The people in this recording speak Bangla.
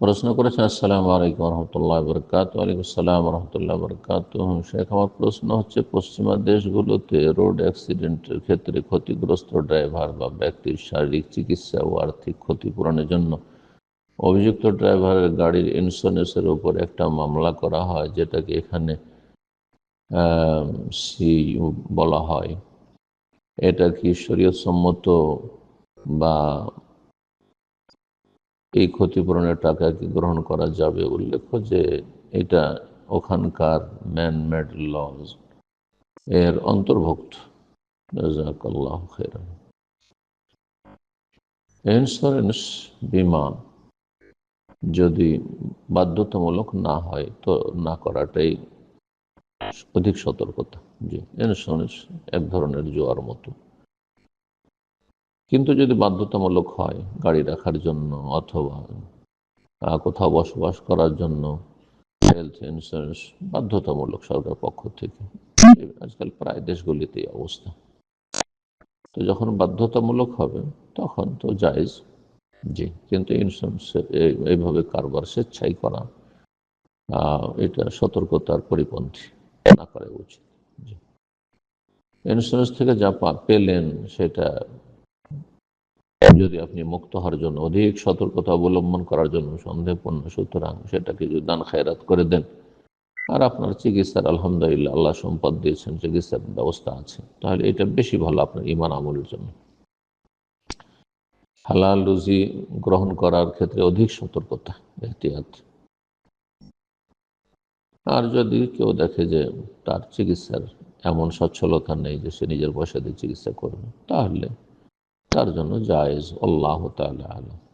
প্রশ্ন করেছেন, আসসালামু আলাইকুম রহমতুল্লাহ বরকাত ওয়ালাইকুম আসসালাম রহমতুল্লাহ বরকাত শেখ, আমার প্রশ্ন হচ্ছে, পশ্চিমা দেশগুলোতে রোড অ্যাক্সিডেন্টের ক্ষেত্রে ক্ষতিগ্রস্ত ড্রাইভার বা ব্যক্তির শারীরিক চিকিৎসা ও আর্থিক ক্ষতিপূরণের জন্য অভিযুক্ত ড্রাইভারের গাড়ির ইন্স্যুরেন্সের উপর একটা মামলা করা হয়, যেটাকে এখানে সি বলা হয়। এটা কি শরীয়তসম্মত বা এই ক্ষতিপূরণের টাকা কি গ্রহণ করা যাবে উল্লেখ্য যে এটা ওখানকার ম্যান মেড লজ এর অন্তর্ভুক্ত। ইন্স্যুরেন্স বিমা যদি বাধ্যতামূলক না হয় তো না করাটাই অধিক সতর্কতা। জি ইন্স্যুরেন্স এক ধরনের জোয়ার মতো। কিন্তু যদি বাধ্যতামূলক হয় গাড়ি রাখার জন্য অথবা কোথাও বসবাস করার জন্য হেলথ ইন্স্যুরেন্স বাধ্যতামূলক সরকার পক্ষ থেকে আজকাল প্রায় দেশগুলিতেই অবস্থা। তো যখন বাধ্যতামূলক হবে, তখন তো জায়জ। জি, কিন্তু ইন্স্যুরেন্স এইভাবে কারবার স্বেচ্ছাই করা এটা সতর্কতার পরিপন্থী না করা উচিত। ইন্স্যুরেন্স থেকে যা পেলেন সেটা যদি আপনি মুক্ত হওয়ার জন্য, অধিক সতর্কতা অবলম্বন করার জন্য সন্দেহপূর্ণ, সুতরাং সেটাকে যদি দান খায়রাত করে দেন। আর আপনার চিকিৎসার আলহামদুলিল্লাহ, আল্লাহ সম্পদ দিয়েছেন, চিকিৎসার ব্যবস্থা আছে। তাহলে এটা বেশি ভালো আপনার ইমান আমলের জন্য। হালাল রুজি গ্রহণ করার ক্ষেত্রে অধিক সতর্কতা, এহতিয়াত। আর যদি কেউ দেখে যে তার চিকিৎসার এমন সচ্ছলতা নেই যে সে নিজের পয়সা দিয়ে চিকিৎসা করবে, তাহলে তার জন্য জায়েজ আল্লাহ তালা আলম।